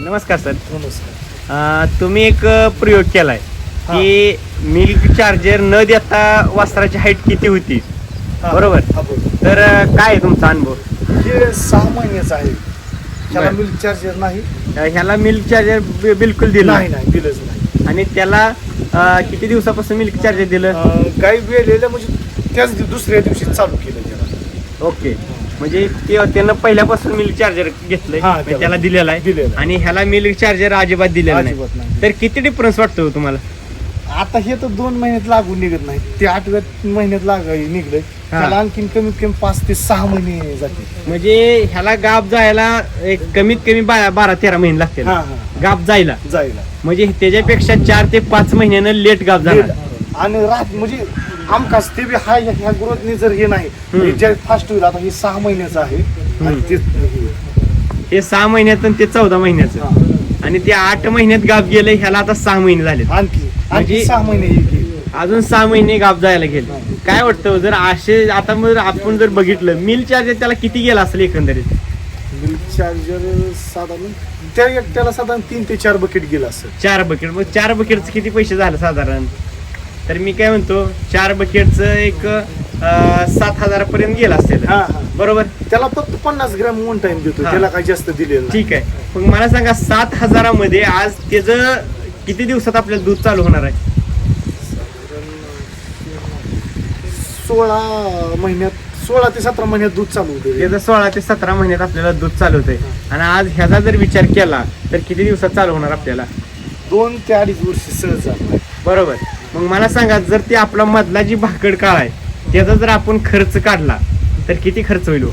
नमस्कार सर. नमस्कार. अ, तुम्ही एक प्रयोग केलाय की मिल्क चार्जर न देता वस्त्राची हाईट किती होती? हा, बरोबर. हा, बरोबर. तर अ, काय आहे तुमचा अनुभव? हे सहा महिन्याचं आहे. त्याला बरं. मिल्क चार्जर नाही. अ, ह्याला मिल्क चार्जर बिलकुल दिलं नाही नाही नाही दिलंच नाही. आणि त्याला अ, किती दिवसापासून मिल्क चार्जर दिलं? अं, गाई वेळेला म्हणजे त्याच दिव- दुसऱ्या दिवशी चालू केलं त्याला. ओके. म्हणजे ते त्यानं पहिल्यापासून मिल्क चार्जर घेतलंय. हा, म्हणजे त्याला. त्याला दिलेला आहे. दिलेलं आहे. आणि ह्याला मिल्क चार्जर अजिबात दिलेला नाही. अजिबात नाही. तर किती डिफरन्स वाटतो तुम्हाला? आता हे तर दोन महिन्यात लागून निघत नाही. ते आठव्यात महिन्यात लाग निघलंय. त्याला आणखीन कमीत कमी पाच ते सहा महिने जाते म्हणजे ह्याला गाप जायला एक कमीत कमी बा- बारा तेरा महिने लागतील. हा हा. गाप जायला. जायला. म्हणजे त्याच्यापेक्षा चार ते पाच महिन्यानं लेट गाप झाला. आणि रात म्हणजे आमकाच ते बी हा ह्या ग्रोथने जर हे नाही. हे जे फास्ट होईल आता हे सहा महिन्याचं आहे. आणि ते हे सहा महिन्यात आणि ते चौदा महिन्याचं. आणि ते आठ महिन्यात गाप गेलं ह्याला आता सहा महिने झाले आणखी म्हणजे- आणखी सहा महिने. अजून सहा महिने गाप जायला गेले. काय वाटतं जर असे आता मग आपण जर बघितलं मिल चार्जर त्याला किती गेला असेल एकंदरीत? मिल्क चार्जर साधारण त्या एकट्याला साधारण तीन ते चार बकेट गेला असेल. चार बकेट मग चार बकेटचं किती पैसे झालं साधारण? तर मी काय म्हणतो चार बकेटचं एक अं, सात हजारापर्यंत गेला असेल. हा हा. बरोबर? त्याला फक्त पन्नास ग्रॅम वन टाइम देतो. हा. त्याला काही जास्त दिलेलं नाही. ठीक आहे. मग मला सांगा सात हजारामध्ये आज त्याचं किती दिवसात आपल्याला दूध चालू होणार आहे? सोळा महिन्यात सोळा ते सतरा महिन्यात दूध चालू होते त्याचं सोळा ते सतरा महिन्यात आपल्याला दूध चालू होतंय. आणि आज ह्याचा जर विचार केला तर किती दिवसात चालू होणार आपल्याला? दोन ते अडीच वर्ष सहज बरोबर. मग मला सांगा जर ते आपला मधला जी भाकड काळ आहे त्याचा जर आपण खर्च काढला तर किती खर्च होईल हो?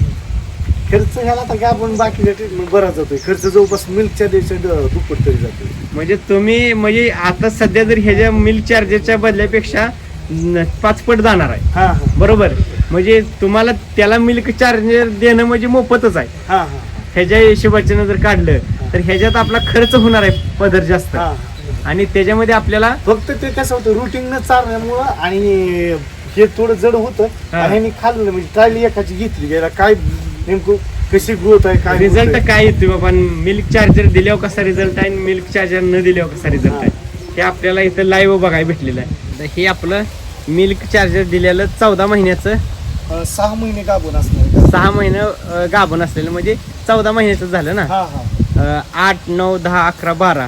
खर्च ह्याला तर काय आपण बाकीच्या ट्रीटमेंट बरा जातोय. खर्च जवळपास मिल्कच्या देशात दुप्पट तरी जातोय. म्हणजे तुम्ही म्हणजे आता सध्या जर ह्याच्या मिल्क चार्जरच्या बदल्यापेक्षा न- पाच पट जाणार आहे. हा हा. बरोबर? म्हणजे तुम्हाला त्याला मिल्क चार्जर देणं म्हणजे मोफतच आहे. हा हा ह्याच्या हिशोबाच्यानं जर काढलं तर ह्याच्यात आपला खर्च होणार आहे पदर जास्त. हा. आणि त्याच्यामध्ये आपल्याला फक्त ते कसं होतं रुटीन न चालण्यामुळं आणि हे थोडं जड होतं. हा. आणि खाल्लं म्हणजे ट्रायल एकाची घेतली गेला काय नेमकं कशी ग्रोथ आहे काय रिझल्ट. काय येतोय बाबा? मिल्क चार्जर दिल्यावर कसा रिझल्ट आहे मिल्क चार्जर न दिल्यावर कसा रिझल्ट आहे? हे. आपल्याला इथं लाईव्ह बघायला भेटलेलं आहे. तर हे आपलं मिल्क चार्जर दिलेलं चौदा महिन्याचं अं, सहा महिने गाभून असणार का? सहा महिने अं, गाभण असलेलं. म्हणजे चौदा महिन्याचं झालं ना? हा हा. अं, आठ नऊ दहा अकरा बारा.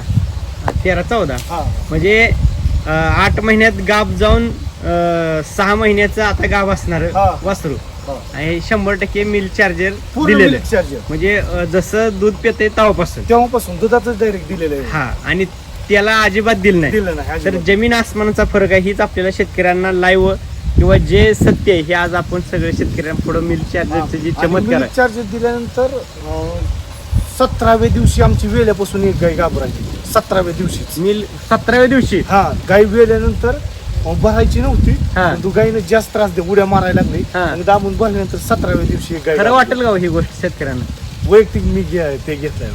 तेरा चौदा. हा. म्हणजे अं, आठ महिन्यात गाभ जाऊन अं, सहा महिन्याचं आता गाभ असणार हा. वासरू. हा. आणि शंभर टक्के मिल्क चार्जर पूर्ण दिलेलं. चार्जर. म्हणजे अं, जसं दूध पिते तेव्हापासून. तेव्हापासून दुधाचं डायरेक्ट दिलेलं आहे. हा. आणि त्याला अजिबात दिलं नाही. दिलं नाही तर अजिबात. जमीन आसमानाचा फरक आहे हीच आपल्याला शेतकऱ्यांना लाईव्ह किंवा जे सत्य आहे हे आज आपण सगळे शेतकऱ्यांपुढे मिल्क चार्जरचे जे आणि चमत्कार आहे. दिल्यानंतर अं, सतराव्या दिवशी आमची वेल्यापासून एक गाय घाबरायची. सतराव्या दिवशीच मिल सतराव्या दिवशी. हा गाय वेल्यानंतर भरायची नव्हती. हा. पण तू गायीनं जास्त त्रास दे उड्या मारायला लागली. हा. आणि दाबून भरल्यानंतर सतराव्या दिवशी एक गाय खरं घाबरली. वाटेल का हो ही गोष्ट शेतकऱ्यांना? वैयक्तिक मी घे- ते घेतलंय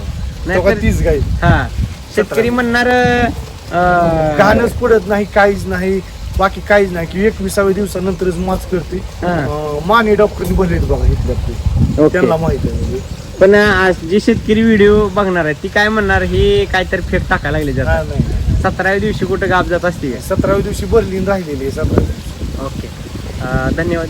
नाही तर- तीच गाय हा. शेतकरी म्हणणार अं, घाणच पडत नाही काहीच नाही. बाकी काहीच नाही की एकविसाव्या दिवसानंतरच माच करते. अं, माने डॉक्टरनी भरलेत बघा इथल्या. त्यांना माहीत आहे म्हणजे. पण आज जी शेतकरी व्हिडिओ बघणार आहे ती काय म्हणणार हे काहीतरी फेक टाकायला लागले नाही, जातात नाही, नाही. सतराव्या दिवशी कुठं गाप जात असते सतराव्या दिवशी आणि राहिलेली आहे सतराव्या दिवशी. ओके. धन्यवाद.